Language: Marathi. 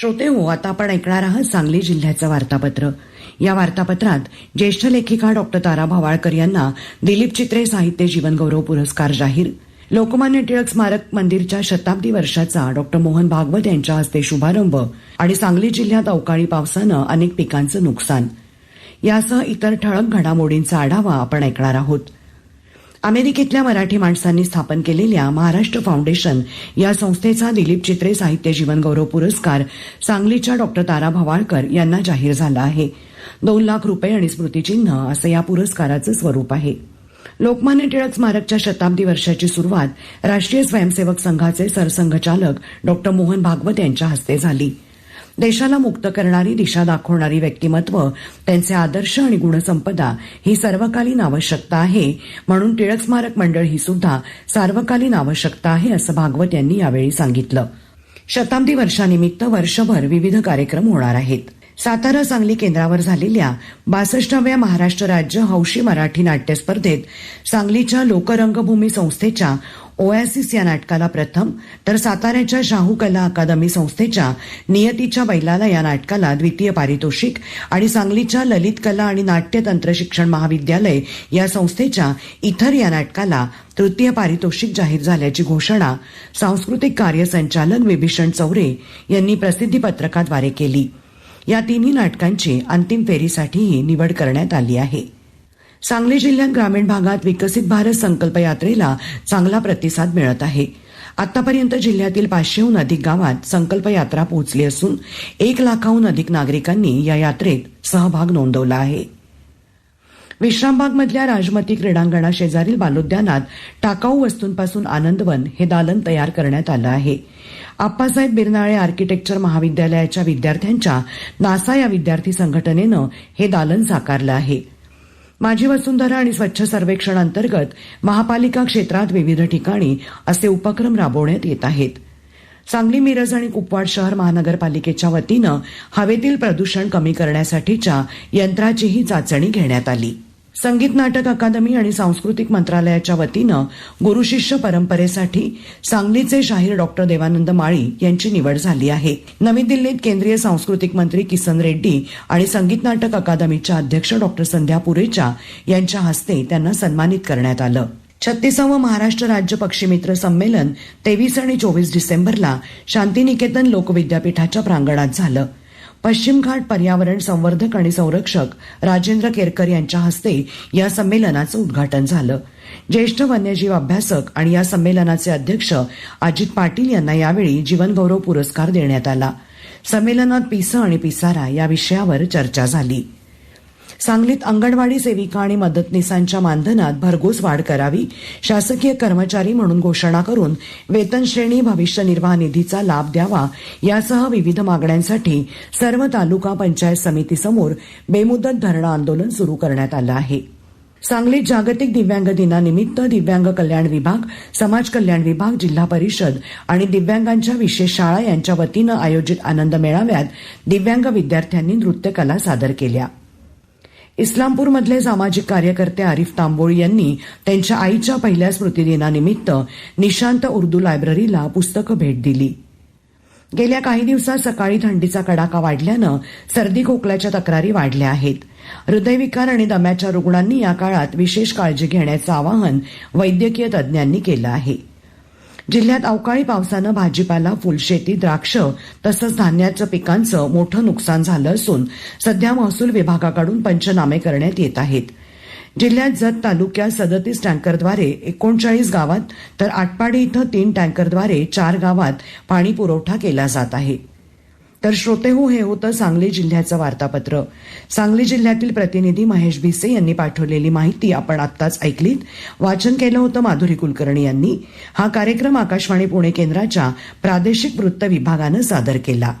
श्रोते हो आता आपण ऐकणार आहात सांगली जिल्ह्याचं वार्तापत्र. या वार्तापत्रात ज्येष्ठ लेखिका डॉक्टर तारा भावाळकर यांना दिलीप चित्रे साहित्य जीवनगौरव पुरस्कार जाहीर. लोकमान्य टिळक स्मारक मंदिरच्या शताब्दी वर्षाचा डॉक्टर मोहन भागवत यांच्या हस्ते शुभारंभ आणि सांगली जिल्ह्यात अवकाळी पावसानं अनेक पिकांचं नुकसान. यासह इतर ठळक घडामोडींचा आढावा आपण ऐकणार आहोत. अमेरिकेतल्या मराठी माणसांनी स्थापन केलेल्या महाराष्ट्र फाउंडेशन या संस्थेचा दिलीप चित्रे साहित्य जीवनगौरव पुरस्कार सांगलीच्या डॉक्टर तारा भवाळकर यांना जाहीर झाला आहे. दोन लाख रुपये आणि स्मृतिचिन्ह असं या पुरस्काराचं स्वरूप आहे. लोकमान्य टिळक स्मारकच्या शताब्दी वर्षाची सुरुवात राष्ट्रीय स्वयंसेवक संघाचे सरसंघचालक डॉक्टर मोहन भागवत यांच्या हस्ते झाली. देशाला मुक्त करणारी दिशा दाखवणारी व्यक्तिमत्व त्यांचे आदर्श आणि गुणसंपदा ही सर्वकालीन आवश्यकता आहे म्हणून टिळक स्मारक मंडळ ही सुद्धा सार्वकालीन आवश्यकता आहे असं भागवत यांनी यावेळी सांगितलं. शताब्दी वर्षानिमित्त वर्षभर विविध कार्यक्रम होणार आहेत. सातारा सांगली केंद्रावर झालेल्या बासष्टाव्या महाराष्ट्र राज्य हौशी मराठी नाट्य स्पर्धेत सांगलीच्या लोकरंगभूमी संस्थेच्या ओएसिस या नाटकाला प्रथम तर साताऱ्याच्या शाहू कला अकादमी संस्थेच्या नियतीच्या बैलाला या नाटकाला द्वितीय पारितोषिक आणि सांगलीच्या ललित कला आणि नाट्य तंत्र शिक्षण महाविद्यालय या संस्थेच्या इथर या नाटकाला तृतीय पारितोषिक जाहीर झाल्याची घोषणा सांस्कृतिक कार्य संचालक विभीषण चौरे यांनी प्रसिद्धी पत्रकाद्वारे केली. या तिन्ही नाटकांची अंतिम फेरीसाठीही निवड करण्यात आली आहे. सांगली जिल्ह्यात ग्रामीण भागात विकसित भारत संकल्प यात्रेला चांगला प्रतिसाद मिळत आहे. आतापर्यंत जिल्ह्यातील पाचशेहून अधिक गावात संकल्प यात्रा पोहोचली असून एक लाखाहून अधिक नागरिकांनी या यात्रेत सहभाग नोंदवला आहे. विश्रामबागमधल्या राजमती क्रीडांगणा शेजारील बालोद्यानात टाकाऊ वस्तूंपासून आनंदवन हे दालन तयार करण्यात आलं आहे. आप्पासाहेब बिरनाळे आर्किटेक्चर महाविद्यालयाच्या विद्यार्थ्यांच्या नासा या विद्यार्थी संघटनेनं हे दालन साकारलं आहे. माझी वसुंधरा आणि स्वच्छ सर्वेक्षण अंतर्गत महापालिका क्षेत्रात विविध ठिकाणी असे उपक्रम राबवण्यात येत आहेत. सांगली मिरज आणि कुपवाड शहर महानगरपालिकेच्या वतीनं हवेतील प्रदूषण कमी करण्यासाठीच्या यंत्राचीही चाचणी घेण्यात आली. संगीत नाटक अकादमी आणि सांस्कृतिक मंत्रालयाच्या वतीनं गुरुशिष्य परंपरेसाठी सांगलीचे शाहीर डॉक्टर देवानंद माळी यांची निवड झाली आहे. नवी दिल्लीत केंद्रीय सांस्कृतिक मंत्री किसन रेड्डी आणि संगीत नाटक अकादमीच्या अध्यक्ष डॉक्टर संध्या पुरेचा यांच्या हस्ते त्यांना सन्मानित करण्यात आलं. छत्तीसावं महाराष्ट्र राज्य पक्षीमित्र संमेलन तेवीस आणि चोवीस डिसेंबरला शांतिनिकेतन लोकविद्यापीठाच्या प्रांगणात झालं. पश्चिम घाट पर्यावरण संवर्धक आणि संरक्षक राजेंद्र केरकर यांच्या हस्ते या संमेलनाचं उद्घाटन झालं. ज्येष्ठ वन्यजीव अभ्यासक आणि या संमेलनाचे अध्यक्ष अजित पाटील यांना यावेळी जीवनगौरव पुरस्कार देण्यात आला. संमेलनात पिसं आणि पिसारा या विषयावर चर्चा झाली. सांगलीत अंगणवाडी सेविका आणि मदतनीसांच्या मानधनात भरघोस वाढ करावी शासकीय कर्मचारी म्हणून घोषणा करून वेतन श्रेणी भविष्य निर्वाह निधीचा लाभ द्यावा यासह विविध मागण्यांसाठी सर्व तालुका पंचायत समितीसमोर बेमुदत धरणं आंदोलन सुरू करण्यात आलं आहे. सांगलीत जागतिक दिव्यांग दिनानिमित्त दिव्यांग कल्याण विभाग समाज कल्याण विभाग जिल्हा परिषद आणि दिव्यांगांच्या विशेष शाळा यांच्या वतीनं आयोजित आनंद मेळाव्यात दिव्यांग विद्यार्थ्यांनी नृत्यकला सादर केल्या. इस्लामपूरमधले सामाजिक कार्यकर्ते आरिफ तांबोळी यांनी त्यांच्या आईच्या पहिल्या स्मृतिदिनानिमित्त निशांत उर्दू लायब्ररीला पुस्तकं भेट दिली. गेल्या काही दिवसात सकाळी थंडीचा कडाका वाढल्यानं सर्दी खोकल्याच्या तक्रारी वाढल्या आहेत. हृदयविकार आणि दम्याच्या रुग्णांनी या काळात विशेष काळजी घेण्याचं आवाहन वैद्यकीय तज्ज्ञांनी केलं आहे. जिल्ह्यात अवकाळी पावसानं भाजीपाला फुलशेती द्राक्ष तसंच धान्याचं पिकांचं मोठं नुकसान झालं असून सध्या महसूल विभागाकडून पंचनामे करण्यात येत आहेत. जिल्ह्यात जत तालुक्यात सदतीस टँकरद्वारे एकोणचाळीस गावात तर आटपाडी इथं तीन टँकरद्वारे चार गावात पाणी पुरवठा केला जात आहे. तर श्रोतेहू हे होतं सांगली जिल्ह्याचं वार्तापत्र. सांगली जिल्ह्यातील प्रतिनिधी महेश भिसे यांनी पाठवलेली माहिती आपण आत्ताच ऐकलीत. वाचन केलं होतं माधुरी कुलकर्णी यांनी. हा कार्यक्रम आकाशवाणी पुणे केंद्राच्या प्रादेशिक वृत्त विभागानं सादर केला.